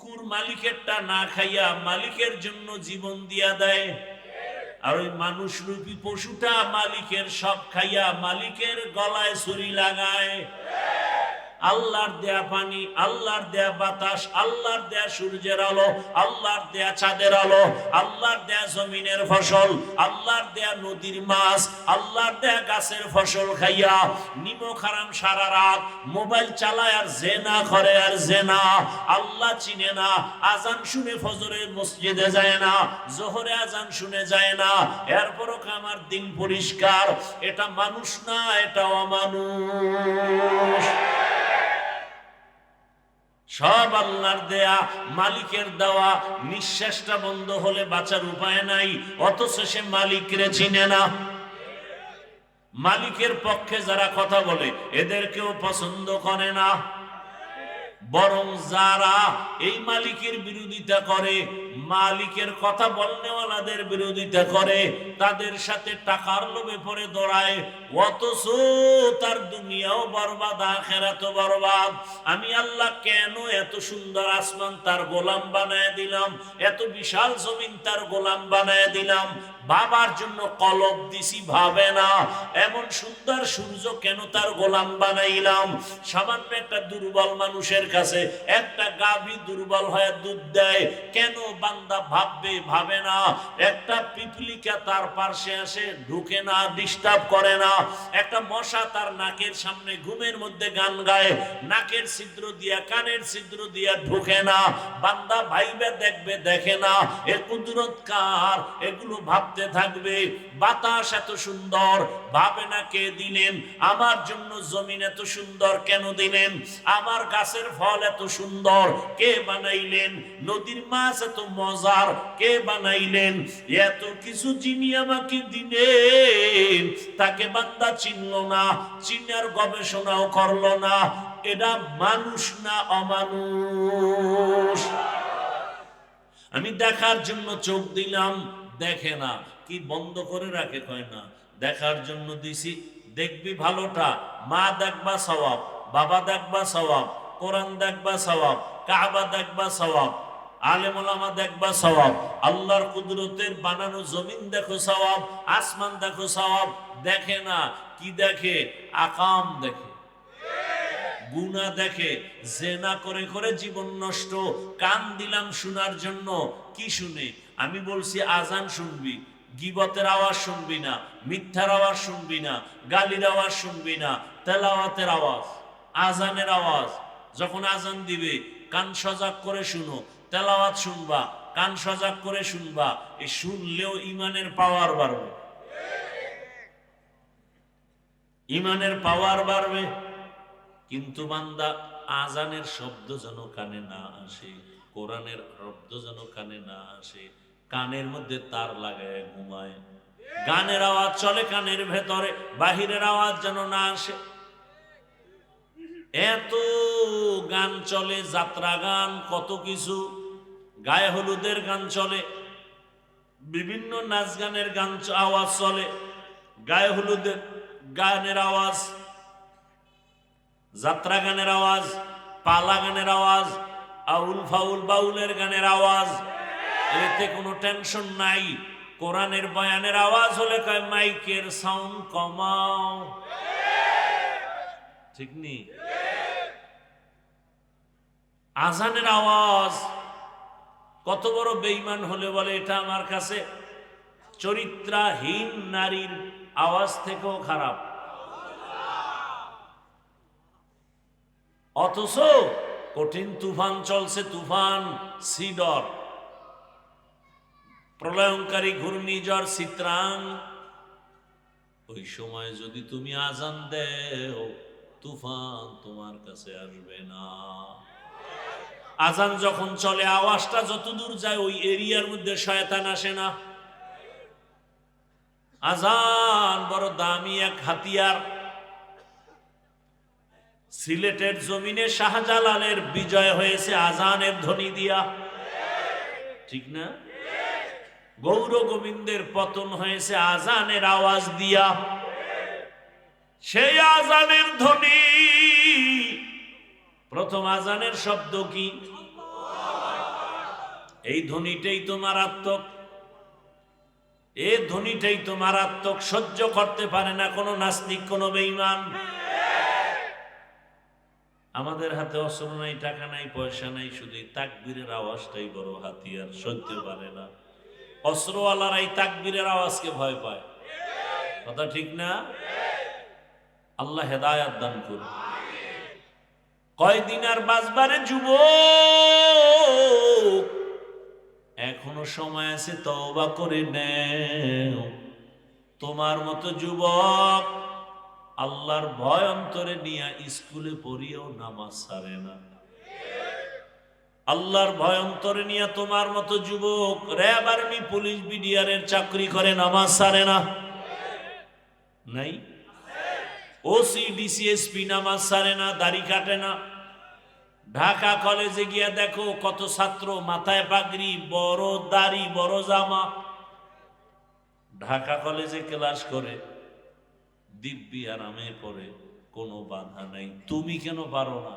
কুকুর মালিকেরটা না খাইয়া মালিকের জন্য জীবন দিয়া দেয়। আর ওই মানুষ রূপী পশুটা মালিকের সব খাইয়া মালিকের গলায় ছুরি লাগায়। আল্লাহর দেয়া পানি, আল্লাহর দেয়া বাতাস, আল্লাহর দেয়া সূর্যের আলো, আল্লাহর দেয়া চাঁদের আলো, আল্লাহর দেয়া জমিনের ফসল, আল্লাহর দেয়া নদীর মাছ, আল্লাহর দেয়া গাছের ফসল খাইয়া নিমো খারাম সারা রাত মোবাইল চালায় আর জেনা করে আর জেনা। আল্লাহ চিনে না, আজান শুনে ফজরের মসজিদে যায় না, জোহরে আজান শুনে যায় না, এরপরও আমার দিন পরিষ্কার। এটা মানুষ না এটা অমানুষ। সব আল্লাহর দেয়া, মালিকের দেওয়া, নিঃশ্বাসটা বন্ধ হলে বাঁচার উপায় নাই, অথচ সে মালিকরে চিনে না। মালিকের পক্ষে যারা কথা বলে, এদেরকেও পছন্দ করে না। বরং যারা এই মালিকের বিরোধিতা করে মালিকের কথা বলনেওয়ালাদের বিরোধিতা করে, তাদের সাথে টাকার লোভে পড়ে দৌড়ায়। অথচ তার দুনিয়াও বরবাদ আখেরাত বরবাদ। আমি আল্লাহ কেন এত সুন্দর আসমান তার গোলাম বানায় দিলাম? এত বিশাল জমিন তার গোলাম বানায় দিলাম? বাবার জন্য কলব দিছি, ভাবে না। এমন সুন্দর সূর্য কেন তার গোলাম বানাইলাম? সামান্য একটা দুর্বল মানুষের কাছে একটা গাভী দুর্বল হয়ে দুধ দেয়। কেন বান্দা ভাববে, ভাবে না। একটা পিপলিকা তার পার্শ্বে আসে, ঢুকে না ডিস্টার্ব করে না। একটা মশা তার নাকের সামনে ঘুমের মধ্যে গান গায়, নাকের ছিদ্র দিয়া, কানের ছিদ্র দিয়া ঢুকে না। বান্দা ভাইবে, দেখবে, দেখে না। এ কুদরত কার? এগুলো ভাবতে থাকবে। বাতাস এত সুন্দর, ভাবে না কে দিলেন? আমার জন্য জমিন এত সুন্দর, কেন দিলেন? আমার গাছের ফল এত সুন্দর, কে বানাইলেন? নদীর মাছ এত মজার কে বানাইলেন? এত কিছু যিনি আমাকে দিলেন, তাকে বান্দা চিনল না, চিনার গবেষণাও করল না। এটা মানুষ না অমানুষ? আমি দেখার জন্য চোখ দিলাম, দেখে না। কি বন্ধ করে রাখে কয় না? দেখার জন্য দিছি, দেখবি ভালোটা। মা দেখবা সওয়াব, বাবা দেখবা সওয়াব, কোরআন দেখবা সওয়াব, কাবা দেখবা সওয়াব। আলেম দেখবা সওয়াব। আল্লাহর কুদরতের বানানো জমিন দেখো সওয়াব, আসমান দেখো সওয়াব। দেখে না, কি দেখে? আকাম দেখে। গুনা দেখে। জেনা করে করে জীবন নষ্ট। কান দিলাম শোনার জন্য। কি শুনে? আমি বলছি, আজান শুনবি। গিবতের আওয়াজ শুনবি না। মিথ্যার আওয়াজ শুনবি না। গালির আওয়াজ শুনবি না। তেলাওয়াতের আওয়াজ। আজানের আওয়াজ। যখন আজান দিবে, কান সজাগ করে শুনো। তেলাওয়াত শুনবা, কান সজাগ করে শুনবা এই শুনলেও ইমানের পাওয়ার বাড়বে। ইমানের পাওয়ার বাড়বে, কিন্তু বান্দা আজানের শব্দ যেন কানে না আসে, কোরআনের শব্দ যেন কানে না আসে, কানের মধ্যে তার লাগায় ঘুমায়। গানের আওয়াজ চলে কানের ভেতরে, বাহিরের আওয়াজ যেন না আসে। এত গান চলে যাত্রা গান কত কিছু। গায়ে হলুদের গান চলে, বিভিন্ন নাচ গানের গান আওয়াজ চলে, গায়ে হলুদের গানের আওয়াজ, যাত্রা গানের আওয়াজ, পালা গানের আওয়াজ, আউল ফাউল বাউলের গানের আওয়াজ। এতে কোনো টেনশন নাই। কোরআনের বয়ানের আওয়াজ হলে কয়, মাইকের সাউন্ড কমাও। ঠিক নি? আজানের আওয়াজ কত বড় বেইমান হলে বলে, এটা আমার কাছে চরিত্রাহীন নারীর আওয়াজ থেকেও খারাপ। অথচ কঠিন তুফান চলছে, তুফান সিডর। প্রলয়ঙ্কারী ঘূর্ণিঝড় চিত্রাং ওই সময় যদি তুমি আজান দেও, তুফান তোমার কাছে আসবে না। আজান যখন চলে, আওয়াজটা যত দূর যায়, ওই এরিয়ার মধ্যে শয়তান আসে না। আজান বড় দামি এক হাতিয়ার। সিলেটের জমিনে শাহজালালের বিজয় হয়েছে আজানের ধ্বনি দিয়া। ঠিক না? গৌর গোবিন্দের পতন হয়েছে আজানের আওয়াজ দিয়া। সেই আজানের ধ্বনি প্রথম আজানের শব্দ কি? এই ধ্বনিটাই তো মারাত্মক। এ ধ্বনিটাই তো মারাত্মক, সহ্য করতে পারে না কোনো নাস্তিক, কোনো বেঈমান। আমাদের হাতে অস্ত্র নাই, টাকা নাই, পয়সা নাই, শুধু তাকবীরের আওয়াজটাই বড় হাতিয়ার, সহ্য পারে না। অস্ত্রওয়ালারা এই তাকবীরের আওয়াজকে ভয় পায়। কথা ঠিক না? আল্লাহ হেদায়াত দান করুন। কয়দিন আর বাজবারে যুব এখনও সময় আছে, তওবা করে নেও। তোমার মতো যুবক আল্লাহর ভয় অন্তরে নিয়ে স্কুলে পড়িয়েও নামাজ সারে না। আল্লাহর ভয় অন্তরে নিয়ে তোমার মতো যুবক র্যাব আর্মি, পুলিশ, বিডিআরের চাকরি করে নামাজ সারে না। নাই? ওসি ডিসিএসপি নামাজ সারে না, দাড়ি কাটে না। ঢাকা কলেজে গিয়া দেখো কত ছাত্র, মাথায় পাগড়ি, বড় দাড়ি, বড় জামা। ঢাকা কলেজে ক্লাস করে, দিব্যি আরামে পড়ে, কোনো বাধা নাই। তুমি কেন পারো না?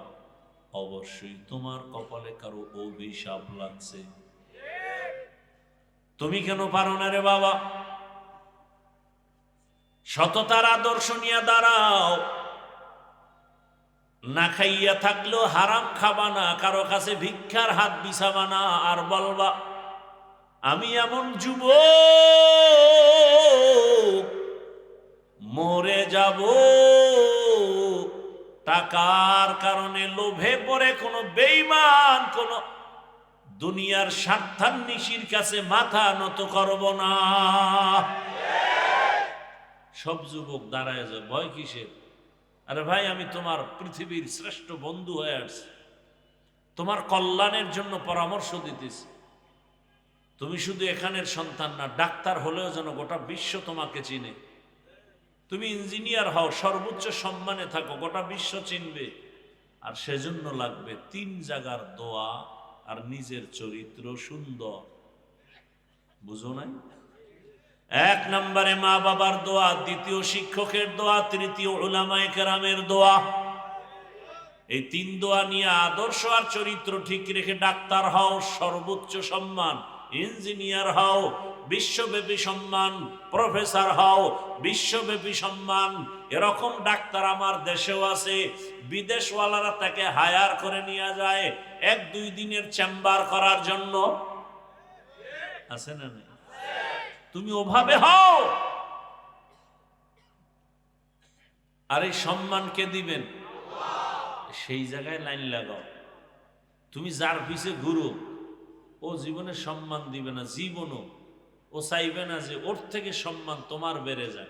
অবশ্যই তোমার কপালে কারও অভিশাপ লাগছে। তুমি কেন পারো না রে বাবা? সততার আদর্শ নিয়ে দাঁড়াও। না খাইয়া থাকলেও হারাম খাবা না, কারও কাছে ভিক্ষার হাত বিছাবা না, আর বলবা, আমি এমন যুব মরে যাব। টাকার কারণে লোভে পড়ে কোনো বেইমান কোন দুনিয়ার স্বার্থান্বেষীর কাছে মাথা নত করব না। সব যুবক দাঁড়ায় যায় ভয় কিসের? আরে ভাই, আমি তোমার পৃথিবীর শ্রেষ্ঠ বন্ধু হয়ে আসছি। তোমার কল্যাণের জন্য পরামর্শ দিতেছি। তুমি শুধু এখানের সন্তান না, ডাক্তার হলেও যেন গোটা বিশ্ব তোমাকে চিনে। তুমি ইঞ্জিনিয়ার হও, সর্বোচ্চ সম্মানে থাকো, গোটা বিশ্ব চিনবে। আর সেজন্য লাগবে তিন জায়গার দোয়া আর নিজের চরিত্র সুন্দর। বুঝো নাই? এক নম্বরে মা বাবার দোয়া, দ্বিতীয় শিক্ষকের দোয়া, তৃতীয় ওলামায়ে কেরামের দোয়া। এই তিন দোয়া নিয়ে আদর্শ আর চরিত্র ঠিক রেখে ডাক্তার হও, সর্বোচ্চ সম্মান, ইঞ্জিনিয়ার হও, বিশ্বব্যাপী সম্মান, প্রফেসর হও, বিশ্বব্যাপী সম্মান। এরকম ডাক্তার আমার দেশেও আছে, বিদেশওয়ালারা তাকে হায়ার করে নিয়ে যায়, এক দুই দিনের চেম্বার করার জন্য। আছে না তুমি ওভাবে হও। আর এই সম্মান কে দিবেন? সেই জায়গায় লাইন লাগাও। তুমি যার পিছে ঘুরো ও জীবনে সম্মান দিবে না, জীবনও। ও চাইবে না যে ওর থেকে সম্মান তোমার বেড়ে যায়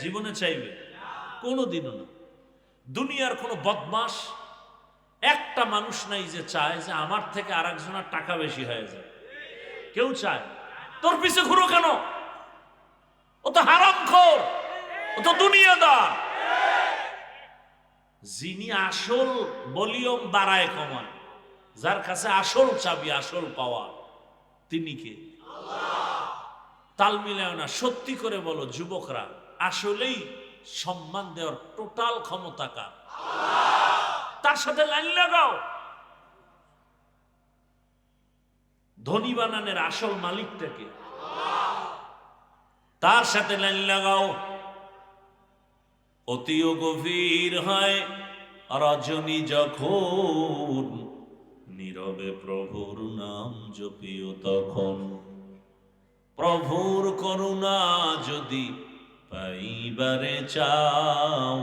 জীবনে চাইবে। কোনো দিনও না। দুনিয়ার কোনো বদমাস একটা মানুষ নাই যে চায় যে আমার থেকে আর টাকা বেশি হয়ে যায়। কেউ চায় তোর পিছে ঘুরো কেন? ও তো হারাম খোর। ও তো দুনিয়াদার। যিনি আসল বলিয়ম বাড়ায় কমায় যার কাছে আসল চাবি, আসল পাওয়া, তিনি কে? তাল মিলায় না, সত্যি করে বলো যুবকরা, আসলেই সম্মান দেওয়ার টোটাল ক্ষমতা কার? তার সাথে লাইন লাগাও। ধনী বানানের আসল মালিকটাকে তার সাথে লাইন লাগাও। অতিও গভীর হয় রজনী যখন নীরবে প্রভুর নাম জপিও তখন। প্রভুর করুণা যদি পাইবারে চাও,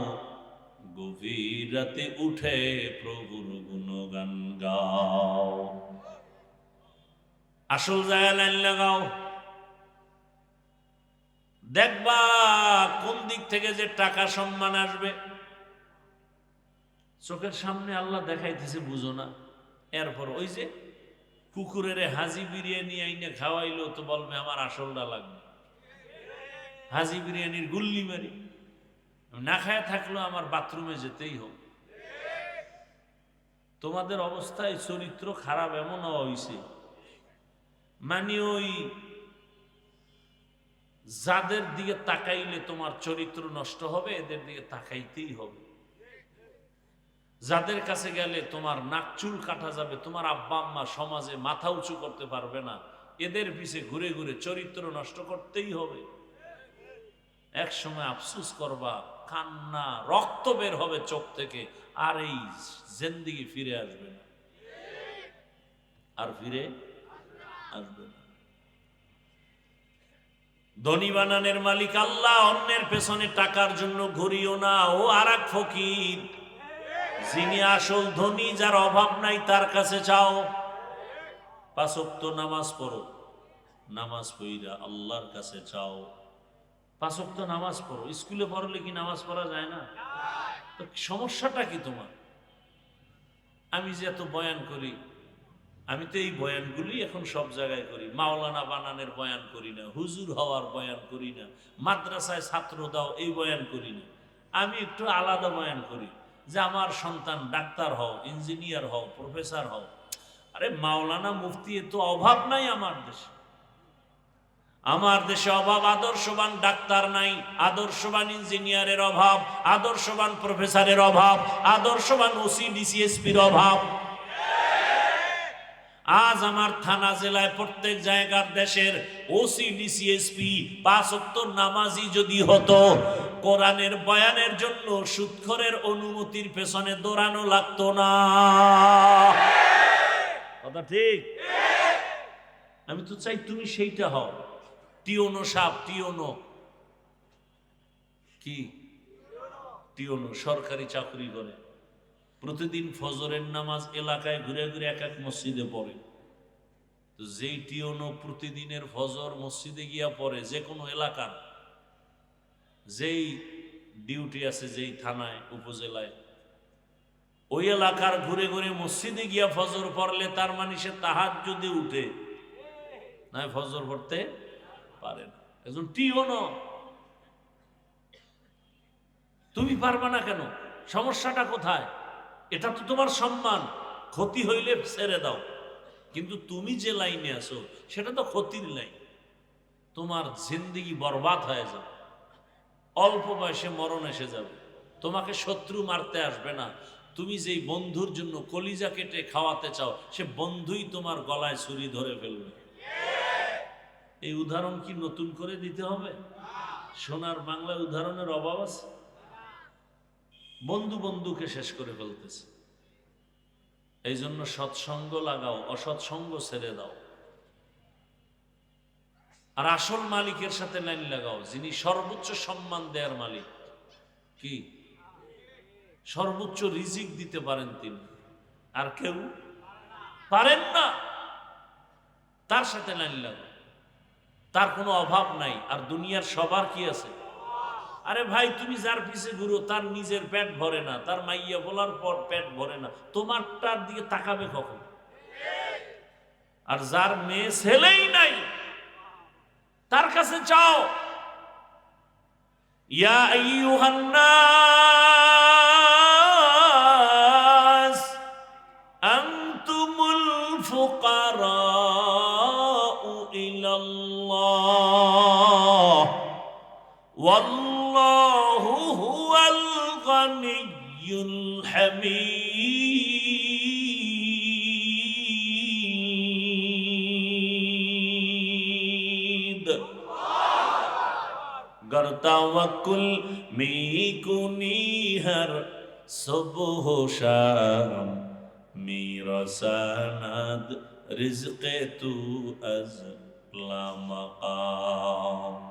গভীর রাতে উঠে প্রভুর গুণগান গাও। আসল জায়গা লাইন লাগাও। দেখবা কোন দিক থেকে যে টাকা সম্মান আসবে। চোখের সামনে আল্লাহ দেখাইতেছে, বুঝো না। এরপর ওই যে কুকুরের হাজি বিরিয়ানি আইনে খাওয়াইলো, তো বলবে, আমার আসলটা লাগবে। হাজি বিরিয়ানির গুল্লি মারি। না খায় থাকল, আমার বাথরুমে যেতেই হোক তোমাদের অবস্থায় চরিত্র খারাপ এমন হওয়া হয়েছে মানে ওই যাদের দিকে তাকাইলে তোমার চরিত্র নষ্ট হবে, এদের দিকে তাকাইতেই হবে। যাদের কাছে গেলে তোমার নাক চুল কাটা যাবে, তোমার আব্বা আম্মা সমাজে মাথা উঁচু করতে পারবে না, এদের পিছে ঘুরে ঘুরে চরিত্র নষ্ট করতেই হবে। এক সময় আফসুস করবা, কান্না, রক্ত বের হবে চোখ থেকে, আর এই জেন্দিগি ফিরে আসবে না। আর ফিরে আসবে না। ধনী বানানের মালিক আল্লাহ, অন্যের পেছনে টাকার জন্য ঘুরিও না। ও আর এক ফকির, যিনি আসল ধনী, যার অভাব নাই, তার কাছে চাও পাঁচক্ত নামাজ পড়ো, নামাজ পড়িরা আল্লাহর কাছে চাও পাঁচক্ত নামাজ পড়ো, স্কুলে পড়লে কি নামাজ পড়া যায় না? তো সমস্যাটা কি তোমার? আমি যে এত বয়ান করি আমি তো এই বয়ানগুলি এখন সব জায়গায় করি। মাওলানা বানানের বয়ান করি না, হুজুর হওয়ার বয়ান করি না, মাদ্রাসায় ছাত্র দাও, এই বয়ান করি না। আমি একটু আলাদা বয়ান করি যে আমার সন্তান ডাক্তার হও, ইঞ্জিনিয়ার হও, প্রফেসর হও। আরে মাওলানা মুফতি তো অভাব নাই আমার দেশে। আমার দেশে অভাব, আদর্শবান ডাক্তার নাই, আদর্শবান ইঞ্জিনিয়ারের অভাব, আদর্শবান প্রফেসরের অভাব, আদর্শবান ওসি ডিসিএসপির অভাব। আজ আমার থানা জেলায় প্রত্যেক জায়গার দেশের ওসি ডিসিএসপি পাঁচ উত্তর নামাজি যদি হতো, কোরআনের বয়ানের জন্য সুৎখরের অনুমতির পেছনে দৌড়ানো লাগতো না। কথা ঠিক? আমি তো চাই তুমি সেইটা হও। টিওনো সাপ, টিওনো। কি? টিওনো, সরকারি চাকরি করে। প্রতিদিন ফজরের নামাজ এলাকায় ঘুরে ঘুরে এক এক মসজিদে পড়ে। তো যেই টিওনো প্রতিদিনের ফজর মসজিদে গিয়া পড়ে, যে কোনো এলাকার, যেই ডিউটি আছে যেই থানায়, উপজেলায়, ওই এলাকার ঘুরে ঘুরে মসজিদে গিয়া ফজর পড়লে তার মানে সে তাহার যদি উঠে। না ফজর পড়তে পারে না। একজন টিওনো তুমি পারবা না কেন? সমস্যাটা কোথায়? এটা তো তোমার সম্মান। ক্ষতি হইলে ছেড়ে দাও। কিন্তু তুমি যে লাইনে আছো, সেটা তো ক্ষতির লাইন তোমার জিন্দিগি বরবাদ হয়ে যাবে। অল্প বয়সে মরণ এসে যাবে। তোমাকে শত্রু মারতে আসবে না। তুমি যেই বন্ধুর জন্য কলিজা কেটে খাওয়াতে চাও, সে বন্ধুই তোমার গলায় ছুরি ধরে ফেলবে। এই উদাহরণ কি নতুন করে দিতে হবে? সোনার বাংলা উদাহরণের অভাব আছে? বন্ধু বন্ধুকে শেষ করে ফেলতেছে। এই জন্য সৎসঙ্গ লাগাও, অসৎসঙ্গ ছেড়ে দাও। আর আসল মালিকের সাথে লাইন লাগাও, যিনি সর্বোচ্চ সম্মান দেয়ার মালিক। কি? সর্বোচ্চ রিজিক দিতে পারেন তিনি। আর কেউ? পারেন না। তার সাথে লাইন লাগাও। তার কোনো অভাব নাই। আর দুনিয়ার সবার কি আছে? আরে ভাই, তুমি যার পিছে ঘুরো, তার নিজের পেট ভরে না, তার মাইয়া বলার পর পেট ভরে না, তোমারটার দিকে তাকাবে কখন? আর যার মেয়ে ছেলেই নাই, তার কাছে চাও ইয়া আইয়ুহান্নাস, আনতুমুল الغني الحميد گرتا وکل می کنی ہر صبح و شام میرا سند رزق تو از لا مقام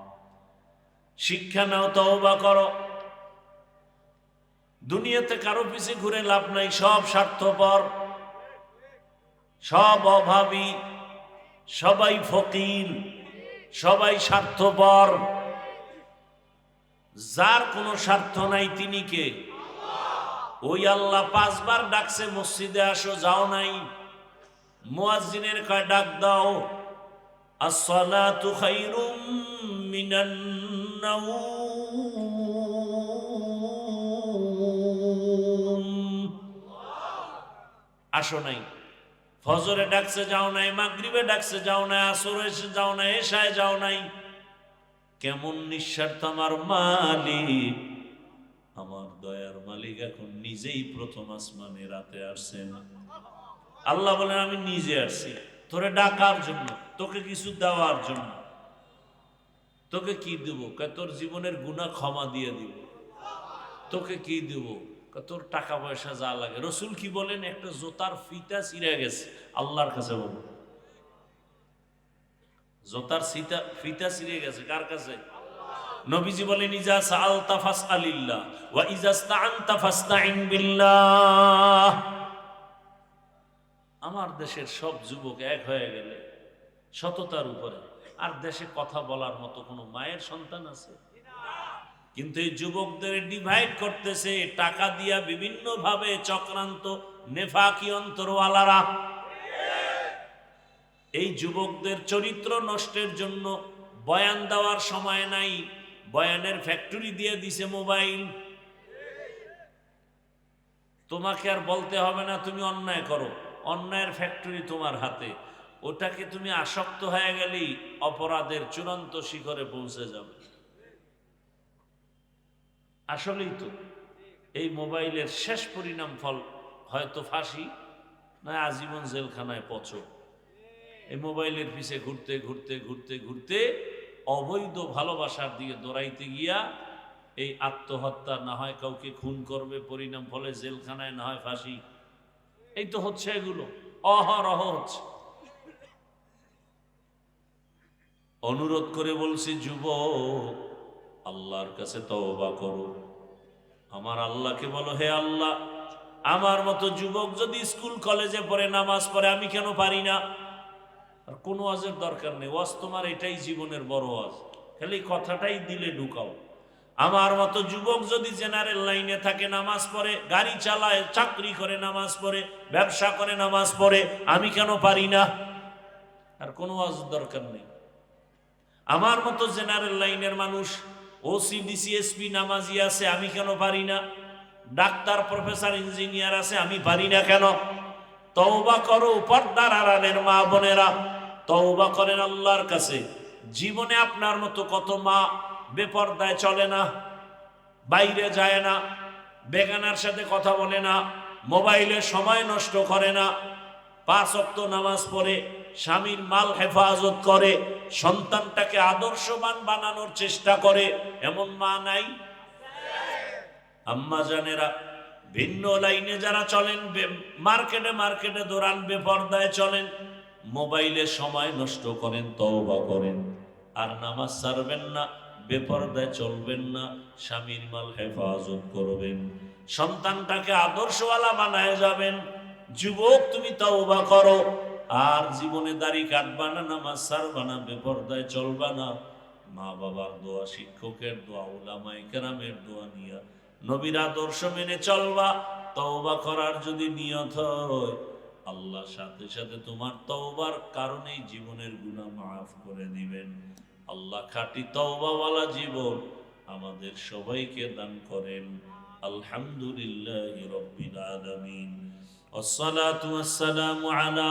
শিক্ষা নাও তওবা করো দুনিয়াতে কারও পিছে ঘুরে লাভ নাই, সব স্বার্থপর, সব অভাবী, সবাই ফকির, সবাই স্বার্থপর। যার কোনো স্বার্থ নাই তিনি কে? ওই আল্লাহ পাঁচবার ডাকছে, মসজিদে আসো, যাও নাই। মুয়াজ্জিনের কয়, ডাক দাও। আসসালাতু খাইরুম মিনান নাউম। আসো নাই। ফজরে ডাকছে যাও নাই, মাগরিবে ডাকছে যাও নাই, আসরে এসে যাও নাই এশায় যাও নাই। কেমন নিঃস্বার্থ আমার মালিক। আমার দয়ার মালিক এখন নিজেই প্রথম আসমানে রাতে আসছেন আল্লাহ বলেন, আমি নিজে আসছি। তোরে ডাকার জন্য, তোকে কিছু দেওয়ার জন্য। তোকে কি দেব? তোর জীবনের গুণা ক্ষমা দিয়ে দিব। তোকে কি দেব? তোর টাকা পয়সা যা লাগে। রসুল কি বলেন? একটা জোতার ফিতা ছিঁড়ে গেছে। আল্লাহর কাছে বলো জোতার সিতা, ফিতা ছিঁড়ে গেছে। কার কাছে? নবীজি বলেন, ইজা সাআলতা ফাসআলিল্লাহ ওয়া ইজা ইসতাআনতা ফাসতাইন বিল্লাহ। আমার দেশের সব যুবক এক হয়ে গেলে সততার উপরে। আর দেশে কথা বলার মতো কোনো মায়ের সন্তান আছে? কিন্তু এই যুবকদের ডিভাইড করতেছে, টাকা দিয়া বিভিন্ন ভাবে চক্রান্ত নেফাকি অন্তরওয়ালারা। এই যুবকদের চরিত্র নষ্টের জন্য বয়ান দেওয়ার সময় নাই, বয়ানের ফ্যাক্টরি দিয়ে দিছে মোবাইল তোমাকে আর বলতে হবে না, তুমি অন্যায় করো, অন্যায়ের ফ্যাক্টরি তোমার হাতে। ওটাকে তুমি আসক্ত হয়ে গেলেই অপরাধের চূড়ান্ত শিখরে পৌঁছে যাবে। আসলেই তো, এই মোবাইলের শেষ পরিণাম ফল হয়তো ফাঁসি, না আজীবন জেলখানায় পচো। এই মোবাইলের পিছে ঘুরতে ঘুরতে ঘুরতে ঘুরতে অবৈধ ভালোবাসার দিকে দৌড়াইতে গিয়া এই আত্মহত্যা না হয় কাউকে খুন করবে, পরিণাম ফলে জেলখানায় না হয় ফাঁসি। এই তো হচ্ছে এগুলো, অহরহ হচ্ছে। অনুরোধ করে বলছি যুব আল্লাহর কাছে তওবা করো। আমার আল্লাহকে বলো, হে আল্লাহ, আমার মতো যুবক যদি স্কুল, কলেজে পড়ে, নামাজ পড়ে, আমি কেন পারি না? আর কোনো ওয়াজের দরকার নেই। ওয়াজ তোমার এটাই জীবনের বড় ওয়াজ। খালি কথাটাই দিলে ঢুকাও। আমার মতো যুবক যদি জেনারেল লাইনে থাকে, নামাজ পড়ে, গাড়ি চালায়, চাকরি করে, নামাজ পড়ে, ব্যবসা করে, নামাজ পড়ে, আমি কেন পারি না? আর কোনো ওয়াজ দরকার নেই। আমার মতো জেনারেল লাইনের মানুষ ওসি ডিসিএসপি নামাজি আছে, আমি কেন পারি না? ডাক্তার, প্রফেসর, ইঞ্জিনিয়ার আছে, আমি পারি না কেন? তওবা করো, পর্দার আড়ালের মা বোনেরা। তওবা করেন আল্লাহর কাছে। জীবনে আপনার মতো কত মা বেপর্দায় চলে না, বাইরে যায় না, বেগানার সাথে কথা বলে না, মোবাইলে সময় নষ্ট করে না, পাঁচ অক্ত নামাজ পড়ে স্বামীর মাল হেফাজত করে, সন্তানটাকে আদর্শবান বানানোর চেষ্টা করে, এমন মা নাই? আম্মা জানেরা, ভিন্ন লাইনে যারা চলেন মার্কেটে মার্কেটে দৌড়ান বেপর্দায় চলেন, মোবাইলে সময় নষ্ট করেন, তওবা করেন। আর নামাজ ছাড়বেন না, বেপর্দায় চলবেন না, স্বামীর মাল হেফাজত করবেন। সন্তানটাকে আদর্শওয়ালা বানায় যাবেন। যুবক, তুমি তওবা করো। আর জীবনে দাড়ি কাটবা না নামাজ ছাড়বা না বেপর্দায় চলবা না মা বাবার দোয়া শিক্ষকের দোয়া ওলামাই কেরামের দোয়া নিয়া নবীর আদর্শ মেনে চলবা তওবা করার যদি নিয়ত হয় আল্লাহ সাথে সাথে তোমার তওবার কারণেই জীবনের গুনাহ মাফ করে দিবেন আল্লাহ খাঁটি তওবাওয়ালা জীবন আমাদের সবাইকে দান করেন আলহামদুলিল্লাহ রব্বিল আলামিন والصلاة والسلام على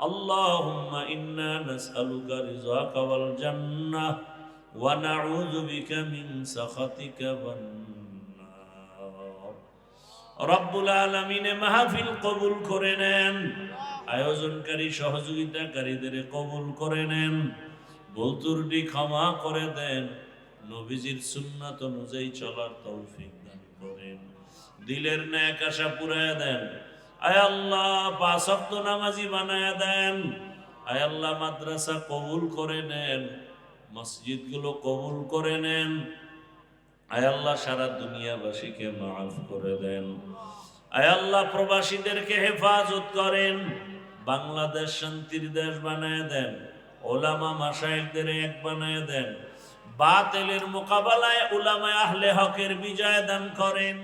اللهم إنا نسألك رضاك والجنة ونعوذ بك من سخطك والنار রব্বুল আলমিনে মাহফিল কবুল করে নেন আয়োজনকারী সহযোগিতাকারীদের কবুল করে নেন বলতুরটি ক্ষমা করে দেন নবীজির সুন্নাত অনুযায়ী চলার তৌফিক দান করেন দিলের ন্যাক আশা পুরায় দেন আয় আল্লাহ পাঁচক্ত নামাজি বানায় দেন। আয় আল্লাহ, মাদ্রাসা কবুল করে নেন, মসজিদগুলো কবুল করে নেন। আয় আল্লাহ, সারা দুনিয়াবাসীকে মাফ করে দেন। আয় আল্লাহ, প্রবাসীদেরকে হেফাজত করেন। বাংলাদেশ শান্তির দেশ বানায় দেন, ওলামা মাসাইকদের এক বানায় দেন। বাতেলের মোকাবেলায় উলামায় আহলে হকের বিজয় দান করেন।